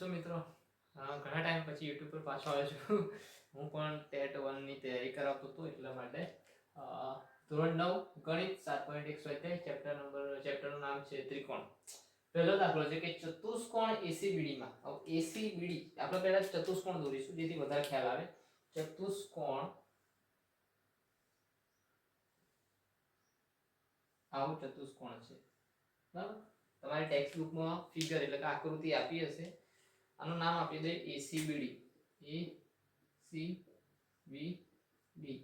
છો મિત્રો? ઘણા ટાઈમ પછી યુટ્યુબ પર પાછો આવ્યો છું. હું પણ ટેટ વનની તૈયારી કરાવતો હતો એટલા માટે. ધોરણ નવ, ગણિત સાત પોઈન્ટ એક સ્વાધ્યાય ચેપ્ટર નંબર ચેપ્ટરનું નામ છે ત્રિકોણ. પહેલો દાખલો છે કે ચતુષ્કોણ એસીબીડીમાં હવે એસીબીડી આપણે પહેલા ચતુષ્કોણ દોરીશું, જેથી વધારે ખ્યાલ આવે. ચતુષ્કોણ આવું ચતુષ્કોણ છે. બરાબર? તમારી ટેક્સ્ટ બુકમાં ફિગર એટલે કે આકૃતિ આપી હશે. આનું નામ આપી દે એસીબીડી એ સી બી ડી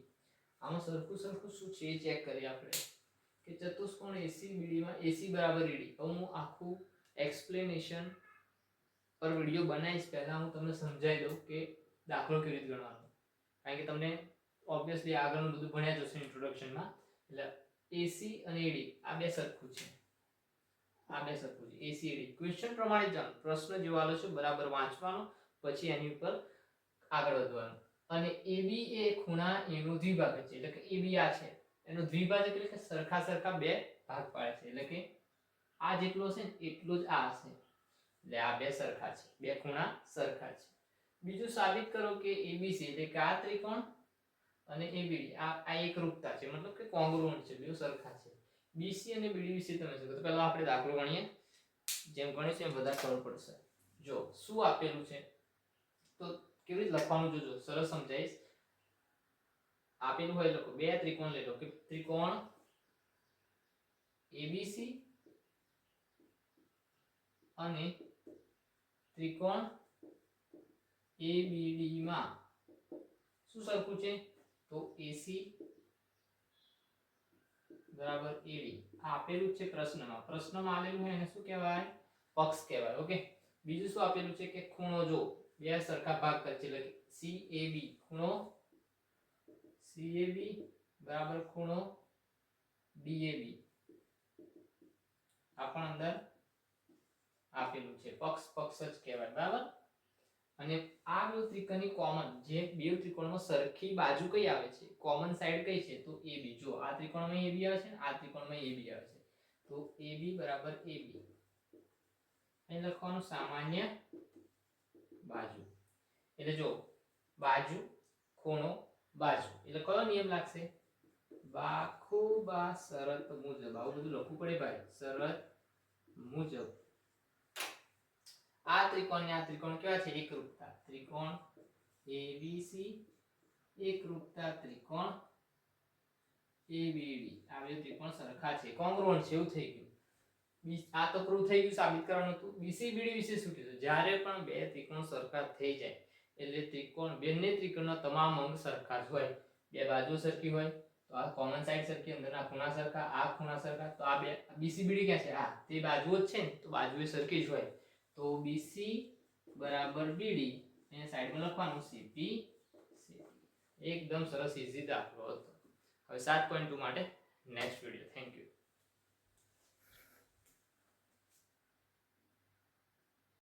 આમાં સરખું સરખું શું છે ચેક કરીએ આપણે. કે ચતુષ્કોણ એસીબીડી માં એસી બરાબર ઈડી હવે હું આખું એક્સપ્લેનેશન પર વીડિયો બનાવીશ. પહેલા હું તમને સમજાવી દઉં કે દાખલો કેવી રીતે ગણવાનો. કારણ કે તમને ઓબ્વિયસલી આગળનું બધું ભણ્યા જશે ઇન્ટ્રોડક્શનમાં એટલે એસી અને એડી આ બે સરખું છે. આ બે સરખું છે એસીડી ક્વેશ્ચન પ્રમાણે જાણ. પ્રશ્ન જેવો છે, બરાબર વાંચવાનો, પછી એની ઉપર આગળ વધવાનું. અને એબી એ ખૂણા એનો દ્વિભાજક છે. એટલે કે એબી આ છે. એનો દ્વિભાજક એટલે કે સરખા સરખા બે ભાગ પાડે છે. એટલે કે આ જેટલો છે એટલો જ આ હશે. એટલે આ બે સરખા છે. બે ખૂણા સરખા છે. બીજું સાબિત કરો કે એબીસી એટલે કે આ ત્રિકોણ અને એબીડી આ આ એકરૂપતા છે. મતલબ કે કોંગ્રુઅન્ટ છે. બે સરખા છે. બીસી અને બીડી વિશે તમે શું તો પહેલા આપણે દાખલો ગણીએ. જેમ ગણીશું એમ વધારે ખબર પડશે. જો, શું આપેલું છે? તો કેવી રીતે લખવાનું જોજો. સરસ સમજાઈશ આપેલું હોય લખો. બે ત્રિકોણ લઈ લો. કે ત્રિકોણ એબીસી અને ત્રિકોણ એબીડી માં શું સરખું છે? તો AC બરાબર? AD આ આપેલું છે પ્રશ્નમાં. પ્રશ્નમાં આલેલું હોય એને શું કહેવાય? પક્ષ કહેવાય. ઓકે? બીજું શું આપેલું છે કે ખૂણો જો? બે સરખા ભાગ કરે છે. એટલે CAB ખૂણો CAB બરાબર ખૂણો DAB આ પણ અંદર આપેલું છે. પક્ષ પક્ષ જ કહેવાય. બરાબર? અને આ બે ત્રિકોણની કોમન જે બે ત્રિકોણમાં સરખી બાજુ કઈ આવે છે? કોમન સાઈડ કઈ છે? તો AB જો આ ત્રિકોણમાં AB આવે છે આ ત્રિકોણમાં AB આવે છે. તો AB બરાબર AB અહીં લખવાનું સામાન્ય બાજુ. એટલે જો બાજુ, ખૂણો, બાજુ. એટલે કયો નિયમ લાગશે? બાખુબા શરત મુજબ. આવું બધું લખવું પડે ભાઈ. શરત મુજબ. ત્રિકોણ ને આ ત્રિકોણ કેવા છે? એકરૂપતા. ત્રિકોણ ABC એકરૂપતા ત્રિકોણ ABD આ બે ત્રિકોણ સરખા છે. કોંગ્રુઅન્ટ છે, એવું થઈ ગયું. આ તો પ્રૂવ થઈ ગયું, સાબિત કરવાનું હતું. BCBD વિશે શું કીધું? જ્યારે પણ બે ત્રિકોણ સરખા થઈ જાય, એટલે ત્રિકોણ બંને ત્રિકોણના તમામ અંગ સરખા જ હોય. બે બાજુ સરખી હોય, તો આ કોમન સાઈડ સરખી, અંદરના ખૂણા સરખા, આ ખૂણા સરખા, તો આ બે બીસીબીડી ક્યાં છે? આ તે બાજુઓ જ છે ને, તો બાજુએ સરખી જ હોય. તો BC બરાબર BD એને સાઈડમાં લખવાનું CP એકદમ સરસ ઈઝી દાખલો હતો. હવે સાત પોઈન્ટ ટુ માટે